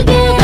again.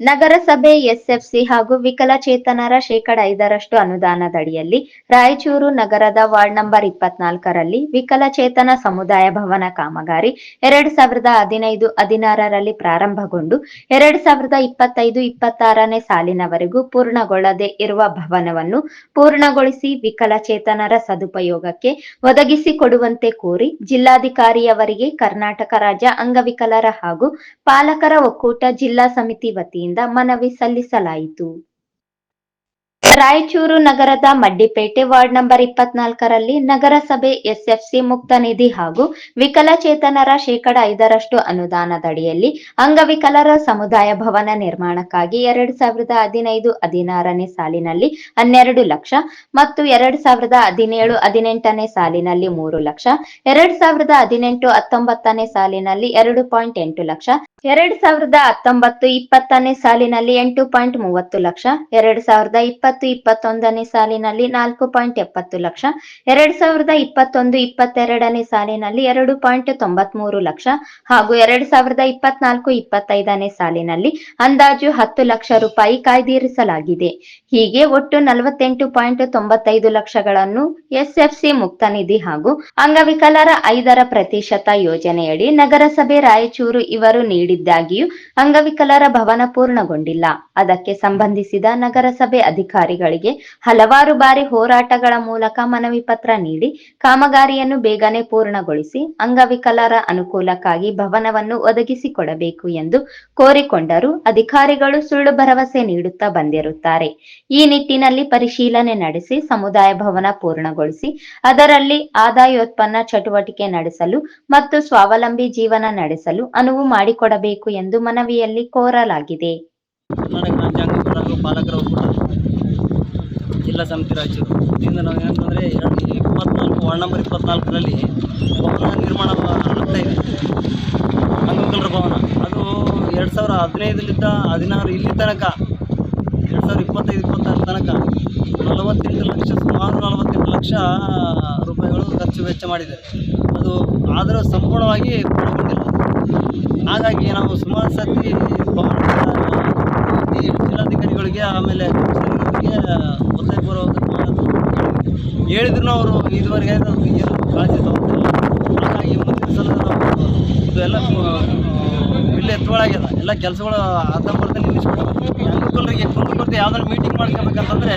ನಗರಸಭೆ SFC ಹಾಗೂ ವಿಕಲಚೇತನರ ಶೇಕಡ ಐದರಷ್ಟು ಅನುದಾನದಡಿಯಲ್ಲಿ ರಾಯಚೂರು ನಗರದ ವಾರ್ಡ್ ನಂಬರ್ ಇಪ್ಪತ್ನಾಲ್ಕರಲ್ಲಿ ವಿಕಲಚೇತನ ಸಮುದಾಯ ಭವನ ಕಾಮಗಾರಿ ಎರಡ್ ಸಾವಿರದ ಹದಿನೈದು ಹದಿನಾರರಲ್ಲಿ ಪ್ರಾರಂಭಗೊಂಡು ಎರಡ್ ಸಾವಿರದ ಇಪ್ಪತ್ತೈದು ಇಪ್ಪತ್ತಾರನೇ ಸಾಲಿನವರೆಗೂ ಪೂರ್ಣಗೊಳ್ಳದೆ ಇರುವ ಭವನವನ್ನು ಪೂರ್ಣಗೊಳಿಸಿ ವಿಕಲಚೇತನರ ಸದುಪಯೋಗಕ್ಕೆ ಒದಗಿಸಿಕೊಡುವಂತೆ ಕೋರಿ ಜಿಲ್ಲಾಧಿಕಾರಿಯವರಿಗೆ ಕರ್ನಾಟಕ ರಾಜ್ಯ ಅಂಗವಿಕಲರ ಹಾಗೂ ಪಾಲಕರ ಒಕ್ಕೂಟ ಜಿಲ್ಲಾ ಸಮಿತಿ ವತಿಯಿಂದ ಮನವಿ ಸಲ್ಲಿಸಲಾಯಿತು. ರಾಯಚೂರು ನಗರದ ಮಡ್ಡಿಪೇಟೆ ವಾರ್ಡ್ ನಂಬರ್ ಇಪ್ಪತ್ನಾಲ್ಕರಲ್ಲಿ ನಗರಸಭೆ ಎಸ್ಎಫ್ಸಿ ಮುಕ್ತ ನಿಧಿ ಹಾಗೂ ವಿಕಲಚೇತನರ ಶೇಕಡ ಐದರಷ್ಟು ಅನುದಾನದಡಿಯಲ್ಲಿ ಅಂಗವಿಕಲರ ಸಮುದಾಯ ಭವನ ನಿರ್ಮಾಣಕ್ಕಾಗಿ ಎರಡ್ ಸಾವಿರದ ಹದಿನೈದು ಹದಿನಾರನೇ ಸಾಲಿನಲ್ಲಿ ಹನ್ನೆರಡು ಲಕ್ಷ ಮತ್ತು ಎರಡ್ ಸಾವಿರದ ಹದಿನೇಳು ಹದಿನೆಂಟನೇ ಸಾಲಿನಲ್ಲಿ ಮೂರು ಲಕ್ಷ, ಎರಡ್ ಸಾವಿರದ ಹದಿನೆಂಟು ಹತ್ತೊಂಬತ್ತನೇ ಸಾಲಿನಲ್ಲಿ ಎರಡು ಪಾಯಿಂಟ್ ಎಂಟು ಲಕ್ಷ ಎರಡ್ ಸಾವಿರದ ಹತ್ತೊಂಬತ್ತು ಇಪ್ಪತ್ತನೇ ಸಾಲಿನಲ್ಲಿ ಎಂಟು ಪಾಯಿಂಟ್ ಮೂವತ್ತು ಲಕ್ಷ, ಎರಡ್ ಸಾವಿರದ ಇಪ್ಪತ್ತು ಇಪ್ಪತ್ತೊಂದನೇ ಸಾಲಿನಲ್ಲಿ ನಾಲ್ಕು ಪಾಯಿಂಟ್ ಎಪ್ಪತ್ತು ಲಕ್ಷ, ಎರಡ್ ಸಾವಿರದ ಇಪ್ಪತ್ತೊಂದು ಇಪ್ಪತ್ತೆರಡನೇ ಸಾಲಿನಲ್ಲಿ ಎರಡು ಪಾಯಿಂಟ್ ತೊಂಬತ್ಮೂರು ಲಕ್ಷ ಹಾಗೂ ಎರಡ್ ಸಾವಿರದ ಇಪ್ಪತ್ನಾಲ್ಕು ಇಪ್ಪತ್ತೈದನೇ ಸಾಲಿನಲ್ಲಿ ಅಂದಾಜು ಹತ್ತು ಲಕ್ಷ ರೂಪಾಯಿ ಕಾಯ್ದಿರಿಸಲಾಗಿದೆ. ಹೀಗೆ ಒಟ್ಟು ನಲವತ್ತೆಂಟು ಪಾಯಿಂಟ್ ತೊಂಬತ್ತೈದು ಲಕ್ಷಗಳನ್ನು ಎಸ್ಎಫ್ಸಿ ಮುಕ್ತ ನಿಧಿ ಹಾಗೂ ಅಂಗವಿಕಲರ ಐದರ ಪ್ರತಿಶತ ಯೋಜನೆಯಡಿ ನಗರಸಭೆ ರಾಯಚೂರು ಇವರು ನೀಡಿದ್ದಾಗಿಯೂ ಅಂಗವಿಕಲರ ಭವನ ಪೂರ್ಣಗೊಂಡಿಲ್ಲ. ಅದಕ್ಕೆ ಸಂಬಂಧಿಸಿದ ನಗರಸಭೆ ಅಧಿಕಾರಿಗಳಿಗೆ ಹಲವಾರು ಬಾರಿ ಹೋರಾಟಗಳ ಮೂಲಕ ಮನವಿ ಪತ್ರ ನೀಡಿ ಕಾಮಗಾರಿಯನ್ನು ಬೇಗನೆ ಪೂರ್ಣಗೊಳಿಸಿ ಅಂಗವಿಕಲರ ಅನುಕೂಲಕ್ಕಾಗಿ ಭವನವನ್ನು ಒದಗಿಸಿಕೊಡಬೇಕು ಎಂದು ಕೋರಿಕೊಂಡರು ಅಧಿಕಾರಿಗಳು ಸುಳ್ಳು ಭರವಸೆ ನೀಡುತ್ತಾ ಬಂದಿರುತ್ತಾರೆ. ಈ ನಿಟ್ಟಿನಲ್ಲಿ ಪರಿಶೀಲನೆ ನಡೆಸಿ ಸಮುದಾಯ ಭವನ ಪೂರ್ಣಗೊಳಿಸಿ ಅದರಲ್ಲಿ ಆದಾಯೋತ್ಪನ್ನ ಚಟುವಟಿಕೆ ನಡೆಸಲು ಮತ್ತು ಸ್ವಾವಲಂಬಿ ಜೀವನ ನಡೆಸಲು ಅನುವು ಮಾಡಿಕೊಡಬೇಕು. ಎಂದು ಮನವಿಯಲ್ಲಿ ಕೋರಲಾಗಿದೆ. ಕರ್ನಾಟಕ ಪಾಲಕರ ಜಿಲ್ಲಾ ಸಮಿತಿ ರಾಯಚೂರು ಇದರಿಂದ ನಾವು ಏನಂತಂದರೆ ಎರಡು ಇಪ್ಪತ್ನಾಲ್ಕು, ವಾರ್ಡ್ ನಂಬರ್ ಇಪ್ಪತ್ನಾಲ್ಕರಲ್ಲಿ ಭವನ ನಿರ್ಮಾಣ ಆಗ್ತಾ ಇದೆ. ಅಂಗವಿಕಲರ ಭವನ. ಅದು ಎರಡು ಸಾವಿರ ಹದಿನೈದರಿಂದ ಹದಿನಾರು ಇಲ್ಲಿ ತನಕ, ಎರಡು ಸಾವಿರ ಇಪ್ಪತ್ತೈದು, ಇಪ್ಪತ್ತಾರು ತನಕ ನಲವತ್ತೆಂಟು ಲಕ್ಷ, ಸುಮಾರು ನಲವತ್ತೆಂಟು ಲಕ್ಷ ರೂಪಾಯಿಗಳು ಖರ್ಚು ವೆಚ್ಚ ಮಾಡಿದ್ದಾರೆ. ಅದು ಆದರೂ ಸಂಪೂರ್ಣವಾಗಿ ಪೂರ್ಣಗೊಂಡಿಲ್ಲ. ಹಾಗಾಗಿ ನಾವು ಸುಮಾರು ಸರ್ತಿ ಜಿಲ್ಲಾಧಿಕಾರಿಗಳಿಗೆ ಆಮೇಲೆ ಒತ್ತಾಯ ಒತ್ತಾಯಪೂರ್ವಕ ಹೇಳಿದ್ರು ಅವರು ಇದುವರೆಗೆ ಏನು ಕಾಳಜಿ ಹಾಗಾಗಿ ಮುಂದಿನ ಸಲ ನಾವು ಇದು ಎಲ್ಲ ಎಲ್ಲ ಕೆಲಸಗಳು ಅರ್ಧ ನಿಲ್ಲಿಸ್ಬಿಟ್ಟು ಅಂಗವಿಕಲರಿಗೆ ಕುಂದುಕೊರತೆ ಯಾವ್ದಾದ್ರು ಮೀಟಿಂಗ್ ಮಾಡ್ಕೋಬೇಕಂತಂದ್ರೆ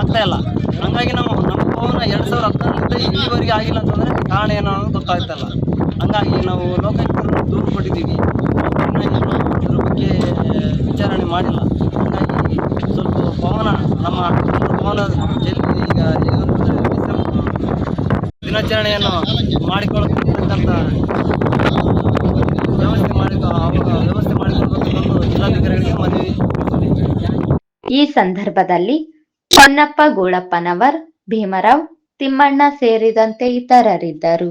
ಆಗ್ತಾ ಇಲ್ಲ. ಹಂಗಾಗಿ ನಾವು ನಮ್ಮ ಭವನ ಎರಡು ಸಾವಿರ ಹದಿನಾರರಿಂದ ಇಲ್ಲಿವರೆಗೆ ಆಗಿಲ್ಲ ಅಂತಂದರೆ ಕಾರಣ ಏನೋ ಅನ್ನೋದು ಗೊತ್ತಾಗ್ತಾ ಇಲ್ಲ. ಹಂಗಾಗಿ ನಾವು ಲೋಕಾಯುಕ್ತರನ್ನು ದೂರು ಕೊಟ್ಟಿದ್ದೀವಿ ಅದ್ರ ಬಗ್ಗೆ ವಿಚಾರಣೆ ಮಾಡಿಲ್ಲ. ಹಂಗಾಗಿ ಸ್ವಲ್ಪ ಪವನ ನಮ್ಮ ಪವನ ಜೈಲಿನಲ್ಲಿ ಈಗ ದಿನಾಚರಣೆಯನ್ನು ಮಾಡಿಕೊಳ್ಳತಕ್ಕಂಥ ವ್ಯವಸ್ಥೆ ಮಾಡಿ ವ್ಯವಸ್ಥೆ ಮಾಡಿಕೊಳ್ಬೇಕು ಜಿಲ್ಲಾಧಿಕಾರಿಗಳಿಗೆ ಮನವಿ ಈ ಸಂದರ್ಭದಲ್ಲಿ ಹೊನ್ನಪ್ಪ ಗೋಳಪ್ಪನವರ್, ಭೀಮರಾವ್ ತಿಮ್ಮಣ್ಣ ಸೇರಿದಂತೆ ಇತರರಿದ್ದರು.